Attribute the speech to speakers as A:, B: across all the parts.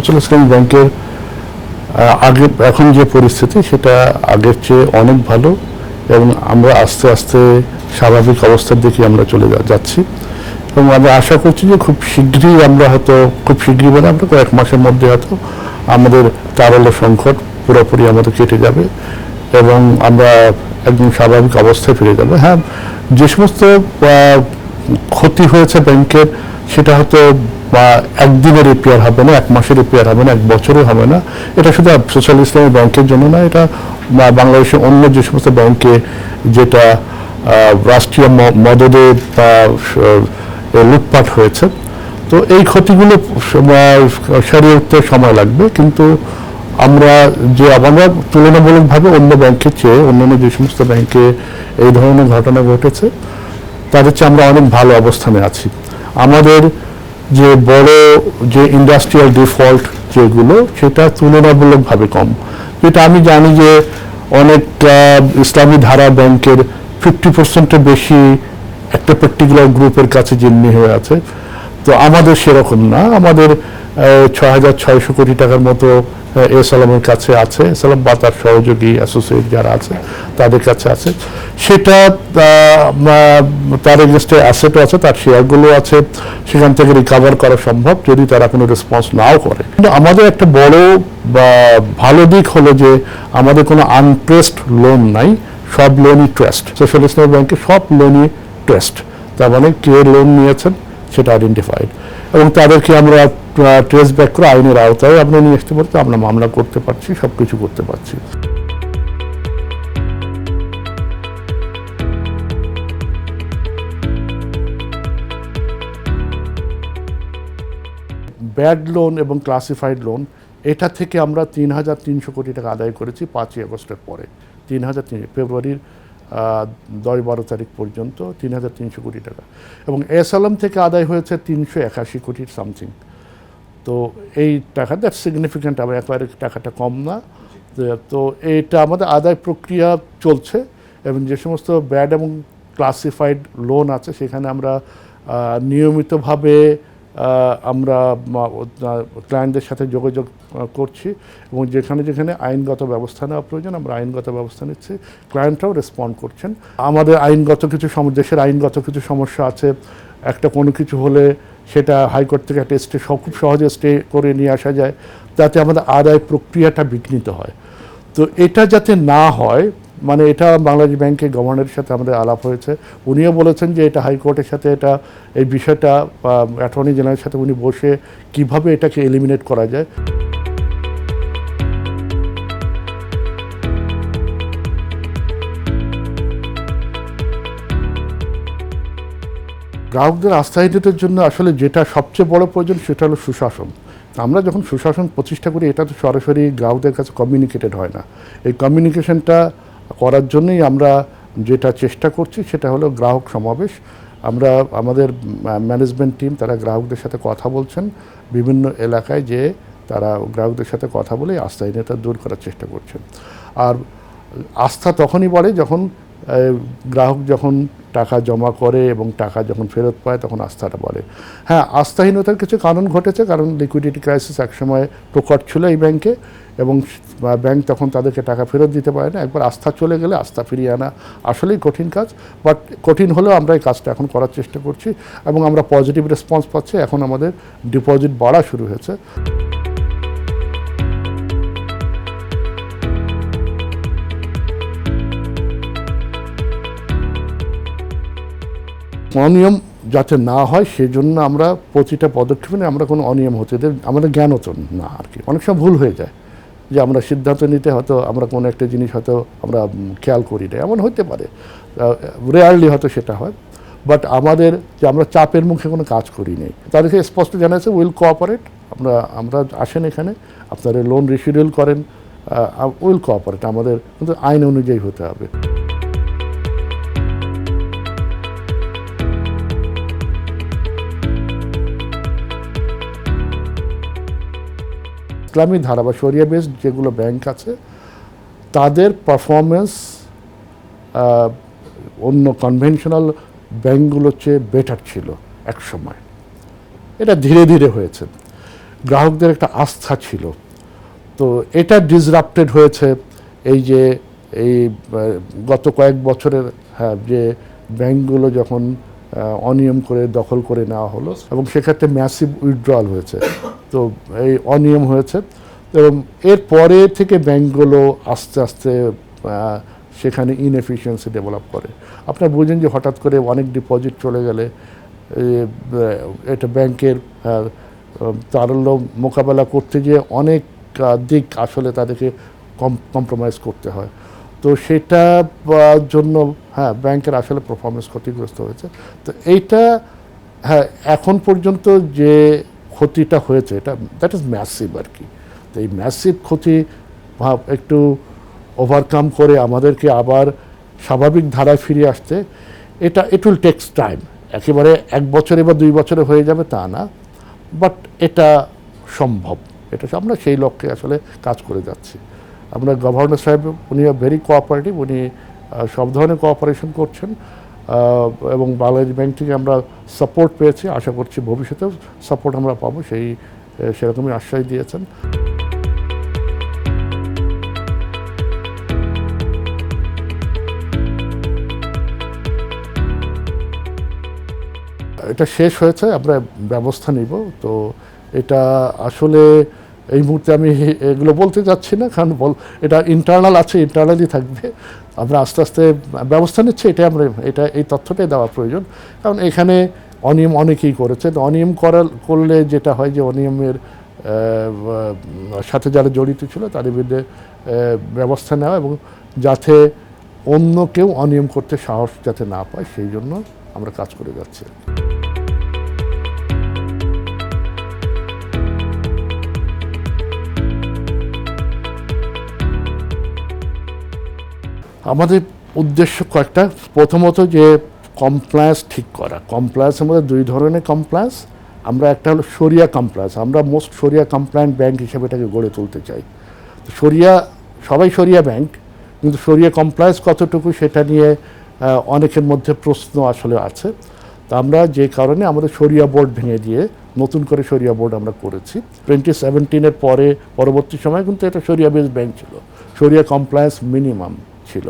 A: Social ইসলামী ব্যাংকের আগে, এখন যে পরিস্থিতি সেটা আগের চেয়ে অনেক ভালো এবং আমরা আস্তে আস্তে স্বাভাবিক অবস্থার দিকে আমরা চলে যাচ্ছি। এবং আমরা আশা করছি যে খুব শীঘ্রই আমরা হয়তো, খুব শীঘ্রই মানে আমরা কয়েক মাসের মধ্যে হয়তো আমাদের তারল্য সংকট পুরোপুরি আমাদের কেটে যাবে এবং আমরা একদম স্বাভাবিক অবস্থায় ফিরে যাব। হ্যাঁ যে সমস্ত ক্ষতি হয়েছে ব্যাংকের সেটা হয়তো বা একদিনের রিপেয়ার হবে না, এক মাসের রিপেয়ার হবে না, এক বছরও হবে না। এটা শুধু সোশ্যাল ইসলামী ব্যাংকের জন্য না, এটা বাংলাদেশের অন্য যে সমস্ত ব্যাংকে যেটা রাষ্ট্রীয় মদদে বা লুটপাট হয়েছে। তো এই ক্ষতিগুলো সারিয়ে উঠতে সময় লাগবে, কিন্তু আমরা যে, আমরা তুলনামূলকভাবে অন্য ব্যাংকের চেয়ে, অন্যান্য যে সমস্ত ব্যাংকে এই ধরনের ঘটনা ঘটেছে, তাদের চেয়ে আমরা অনেক ভালো অবস্থানে আছি। আমাদের যে বড় যে ইন্ডাস্ট্রিয়াল ডিফল্ট যেগুলো, সেটা তুলনামূলকভাবে কম। যেটা আমি জানি যে অনেক ইসলামী ধারা ব্যাংকের ফিফটি পার্সেন্টের বেশি একটা পার্টিকুলার গ্রুপের কাছে জিম্মি হয়ে আছে। তো আমাদের সেরকম না। আমাদের ছয় হাজার ছয়শো কোটি টাকার মতো আহ, এস কাছে আছে এস আলম বা তার সহযোগী অ্যাসোসিয়েট যারা আছে তাদের কাছে আছে। সেটা তার এগেনস্টে অ্যাসেটও আছে তার শেয়ারগুলো আছে সেখান থেকে রিকাভার করা সম্ভব যদি তারা কোনো রেসপন্স নাও করে। কিন্তু আমাদের একটা বড় বা ভালো দিক হলো যে আমাদের কোনো আনট্রেস্ট লোন নাই সব লোনই ট্রেস্ট সোশ্যাল ইসলামী ব্যাংকে সব লোনই ট্রেস্ট তার মানে কে লোন নিয়েছেন সেটা আইডেন্টিফাইড এবং তাদেরকে আমরা ট্রেস ব্যাক করে আইনের আওতায় আমরা নিয়ে আসতে পারছি আমরা মামলা করতে পারছি সব কিছু করতে পারছি। ব্যাড লোন এবং ক্লাসিফাইড লোন, এটা থেকে আমরা তিন হাজার তিনশো কোটি টাকা আদায় করেছি পাঁচই আগস্টের পরে। তিন হাজার তিন ফেব্রুয়ারির দশ বারো তারিখ পর্যন্ত তিন হাজার তিনশো কোটি টাকা। এবং এস থেকে আদায় হয়েছে তিনশো একাশি কোটির সামথিং। তো এই টাকা দ্যাট সিগনিফিক্যান্ট আবার একবারে টাকাটা কম না। তো- এটা আমাদের আদায় প্রক্রিয়া চলছে এবং যে সমস্ত ব্যাড এবং ক্লাসিফাইড লোন আছে, সেখানে আমরা নিয়মিতভাবে আমরা ক্লায়েন্টদের সাথে যোগাযোগ করছি এবং যেখানে যেখানে আইনগত ব্যবস্থা নেওয়া প্রয়োজন, আমরা আইনগত ব্যবস্থা নিচ্ছি। ক্লায়েন্টরাও রেসপন্ড করছেন। আমাদের আইনগত কিছু দেশের আইনগত কিছু সমস্যা আছে। একটা কোনো কিছু হলে সেটা হাইকোর্ট থেকে একটা স্টে খুব সহজে স্টে করে নিয়ে আসা যায়, যাতে আমাদের আদায় প্রক্রিয়াটা বিঘ্নিত হয়। তো এটা যাতে না হয় মানে এটা বাংলাদেশ ব্যাংকের গভর্নরের সাথে আমাদের আলাপ হয়েছে। উনিও বলেছেন যে এটা হাইকোর্টের সাথে এটা, এই বিষয়টা অ্যাটর্নি জেনারেলের সাথে উনি বসে কীভাবে এটাকে এলিমিনেট করা যায়। গ্রাহকদের আস্থায়িতের জন্য আসলে যেটা সবচেয়ে বড় প্রয়োজন সেটা হলো সুশাসন। আমরা যখন সুশাসন প্রতিষ্ঠা করি, এটা তো সরাসরি গ্রাহকদের কাছে কমিউনিকেটেড হয় না। এই কমিউনিকেশনটা করার জন্যই আমরা যেটা চেষ্টা করছি সেটা হলো গ্রাহক সমাবেশ। আমরা, আমাদের ম্যানেজমেন্ট টিম তারা গ্রাহকদের সাথে কথা বলছেন। বিভিন্ন এলাকায় যে তারা গ্রাহকদের সাথে কথা বলে আস্থাহীনতা দূর করার চেষ্টা করছেন। আর আস্থা তখনই বাড়ে যখন গ্রাহক যখন টাকা জমা করে এবং টাকা যখন ফেরত পায়, তখন আস্থাটা বাড়ে। হ্যাঁ আস্থাহীনতার কিছু কারণ ঘটেছে, কারণ লিকুইডিটি ক্রাইসিস একসময় প্রকট ছিল এই ব্যাংকে এবং ব্যাংক তখন তাদেরকে টাকা ফেরত দিতে পারে না। একবার আস্থা চলে গেলে আস্থা ফিরিয়ে আনা আসলেই কঠিন কাজ বাট কঠিন হলেও আমরা এই কাজটা এখন করার চেষ্টা করছি এবং আমরা পজিটিভ রেসপন্স পাচ্ছি। এখন আমাদের ডিপোজিট বাড়া শুরু হয়েছে। অনিয়ম যাতে না হয়, সেজন্য আমরা প্রতিটা পদক্ষেপে নিয়ে আমরা কোনো অনিয়ম হতে দেব, আমাদের জ্ঞান জ্ঞানত না আর কি। অনেক সময় ভুল হয়ে যায় যে আমরা সিদ্ধান্ত নিতে হয়তো আমরা কোনো একটা জিনিস হয়তো আমরা খেয়াল করি না, এমন হতে পারে। রেয়ারলি হয়তো সেটা হয়। বাট আমাদের যে আমরা চাপের মুখে কোনো কাজ করি নেই। তাদেরকে স্পষ্ট জানাচ্ছে উইল কোঅপারেট আমরা আমরা আসেন এখানে, আপনারা লোন রিশিডিউল করেন উইল কোঅপারেট আমাদের, কিন্তু আইন অনুযায়ী হতে হবে। ইসলামী ধারা বা সরিয়া বেসড যেগুলো ব্যাংক আছে, তাদের পারফরমেন্স অন্য কনভেনশনাল ব্যাংকগুলোর চেয়ে বেটার ছিল এক সময় এটা ধীরে ধীরে হয়েছে। গ্রাহকদের একটা আস্থা ছিল। তো এটা ডিসরাপ্টেড হয়েছে। এই যে, এই গত কয়েক বছরের হ্যাঁ যে ব্যাংকগুলো যখন অনিয়ম করে দখল করে নেওয়া হলো, এবং সেক্ষেত্রে ম্যাসিভ উইথড্রয়াল হয়েছে। তো এই অনিয়ম হয়েছে। এবং এর পরে থেকে ব্যাংকগুলো আস্তে আস্তে সেখানে ইনএফিসিয়েন্সি ডেভেলপ করে। আপনারা বুঝেন যে হঠাৎ করে অনেক ডিপোজিট চলে গেলে এটা ব্যাংকের তারল্য মোকাবেলা করতে গিয়ে অনেক দিক আসলে তাদেরকে কম কম্প্রোমাইজ করতে হয়। তো সেটা জন্য হ্যাঁ ব্যাংকের আসলে পারফরমেন্স ক্ষতিগ্রস্ত হয়েছে। তো এইটা হ্যাঁ এখন পর্যন্ত যে ক্ষতিটা হয়েছে, এটা দ্যাট ইজ ম্যাসিভ আর কি তো এই ম্যাসিভ ক্ষতি ভাব, একটু ওভারকাম করে আমাদেরকে আবার স্বাভাবিক ধারায় ফিরে আসতে, এটা ইট উইল টেক্স টাইম একেবারে এক বছরে বা দুই বছরে হয়ে যাবে তা না বাট এটা সম্ভব। এটা আমরা সেই লক্ষ্যে আসলে কাজ করে যাচ্ছি। আমরা গভর্নর সাহেব, উনি ভেরি কোঅপারেটিভ উনি সব ধরনের কোঅপারেশন করছেন। এবং বাংলাদেশ ব্যাংক থেকে আমরা সাপোর্ট পেয়েছি। আশা করছি ভবিষ্যতেও সাপোর্ট আমরা পাবো। সেই সেরকমই আশ্বাস দিয়েছেন। এটা শেষ হয়েছে। আমরা ব্যবস্থা নিব। তো এটা আসলে এই মুহূর্তে আমি এগুলো বলতে চাচ্ছি না, কারণ বল এটা ইন্টারনাল আছে ইন্টারনালি থাকবে। আমরা আস্তে আস্তে ব্যবস্থা নিচ্ছি, এটাই আমরা এটা এই তথ্যটাই দেওয়া প্রয়োজন। কারণ এখানে অনিয়ম অনেকেই করেছে। তো অনিয়ম করার করলে যেটা হয় যে অনিয়মের সাথে যারা জড়িত ছিল তাদের বিরুদ্ধে ব্যবস্থা নেওয়া এবং যাতে অন্য কেউ অনিয়ম করতে সাহস যাতে না পায়, সেই জন্য আমরা কাজ করে যাচ্ছি আমাদের উদ্দেশ্য কয়েকটা। প্রথমত যে কমপ্লায়েন্স ঠিক করা। কমপ্লায়েন্সের মধ্যে দুই ধরনের কমপ্লায়েন্স আমরা একটা হলো সরিয়া কমপ্লায়েন্স আমরা মোস্ট সরিয়া কমপ্লায়েন্ট ব্যাংক হিসেবে এটাকে গড়ে তুলতে চাই। সরিয়া, সবাই সরিয়া ব্যাংক কিন্তু সরিয়া কমপ্লায়েন্স কতটুকু সেটা নিয়ে অনেকের মধ্যে প্রশ্ন আসলে আছে। তা আমরা যে কারণে আমাদের সরিয়া বোর্ড ভেঙে দিয়ে নতুন করে সরিয়া বোর্ড আমরা করেছি। টোয়েন্টি সেভেন্টিনের পরে, পরবর্তী সময় কিন্তু এটা সরিয়া বেস ব্যাংক ছিল। সরিয়া কমপ্লায়েন্স মিনিমাম ছিল।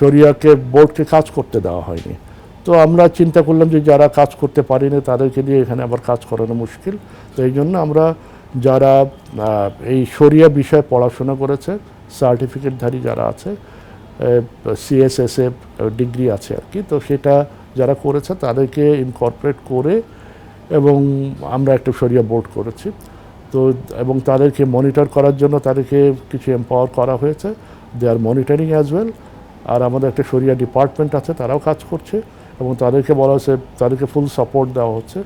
A: শরিয়াকে বোর্ডকে কাজ করতে দেওয়া হয়নি। তো আমরা চিন্তা করলাম যে যারা কাজ করতে পারেনি তাদেরকে দিয়ে এখানে আবার কাজ করানো মুশকিল। তো এই জন্য আমরা যারা এই শরিয়া বিষয়ে পড়াশোনা করেছে সার্টিফিকেটধারী যারা আছে সিএসএসএ ডিগ্রি আছে আর কি, তো সেটা যারা করেছে তাদেরকে ইনকর্পোরেট করে এবং আমরা একটা সরিয়া বোর্ড করেছি। তো, এবং তাদেরকে মনিটর করার জন্য তাদেরকে কিছু এম্পাওয়ার করা হয়েছে। They are monitoring as well আর আমাদের একটা সরিয়া ডিপার্টমেন্ট আছে, তারাও কাজ করছে এবং তাদেরকে বলা হচ্ছে তাদেরকে ফুল সাপোর্ট দেওয়া হচ্ছে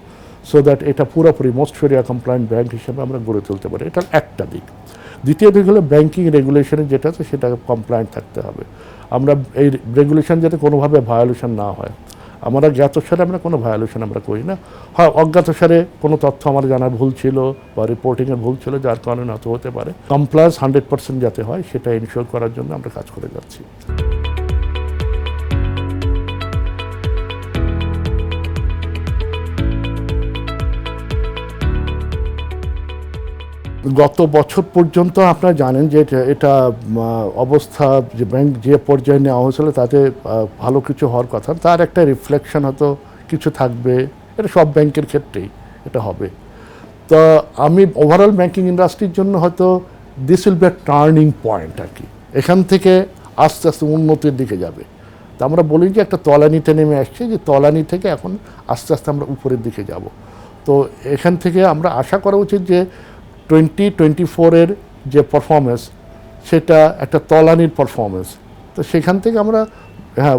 A: সো দ্যাট এটা পুরোপুরি মোস্ট সরিয়া কমপ্লায়েন্ট ব্যাংক হিসেবে আমরা গড়ে তুলতে পারি। এটা একটা দিক। দ্বিতীয় দিক হলো ব্যাঙ্কিং রেগুলেশনে যেটা আছে, সেটা কমপ্লায়েন্ট থাকতে হবে। আমরা এই রেগুলেশন যাতে কোনোভাবে ভায়োলেশন না হয়। আমরা জ্ঞাতসারে আমরা কোনো ভায়োলেশন আমরা করি না। হয় অজ্ঞাতসারে কোনো তথ্য আমার জানার ভুল ছিল বা রিপোর্টিংয়ের ভুল ছিল, যার কারণে নত হতে পারে। কমপ্লায়েন্স হান্ড্রেড পার্সেন্ট যাতে হয়, সেটা ইনশিওর করার জন্য আমরা কাজ করে যাচ্ছি। গত বছর পর্যন্ত আপনারা জানেন যে এটা- অবস্থা যে ব্যাংক যে পর্যায়ে নেওয়া হয়েছিল তাতে ভালো কিছু হওয়ার কথা। তার একটা রিফ্লেকশন হয়তো কিছু থাকবে। এটা সব ব্যাংকের ক্ষেত্রেই এটা হবে। তো আমি ওভারঅল ব্যাংকিং ইন্ডাস্ট্রির জন্য হয়তো this will be turning point আর কি। এখান থেকে আস্তে আস্তে উন্নতির দিকে যাবে। তা আমরা বলি যে একটা তলানিতে নেমে আসছে যে তলানি থেকে এখন আস্তে আস্তে আমরা উপরের দিকে যাব। তো এখান থেকে আমরা আশা করা উচিত যে টোয়েন্টি টোয়েন্টি ফোরের যে পারফরমেন্স সেটা একটা তলানির পারফরমেন্স তো সেখান থেকে আমরা হ্যাঁ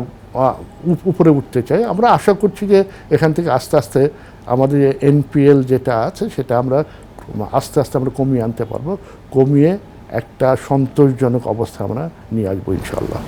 A: উপ- উপরে উঠতে চাই। আমরা আশা করছি যে এখান থেকে আস্তে আস্তে আমাদের যে এনপিএল যেটা আছে, সেটা আমরা আস্তে আস্তে আমরা কমিয়ে আনতে পারব। কমিয়ে একটা সন্তোষজনক অবস্থা আমরা নিয়ে আসব ইনশাল্লাহ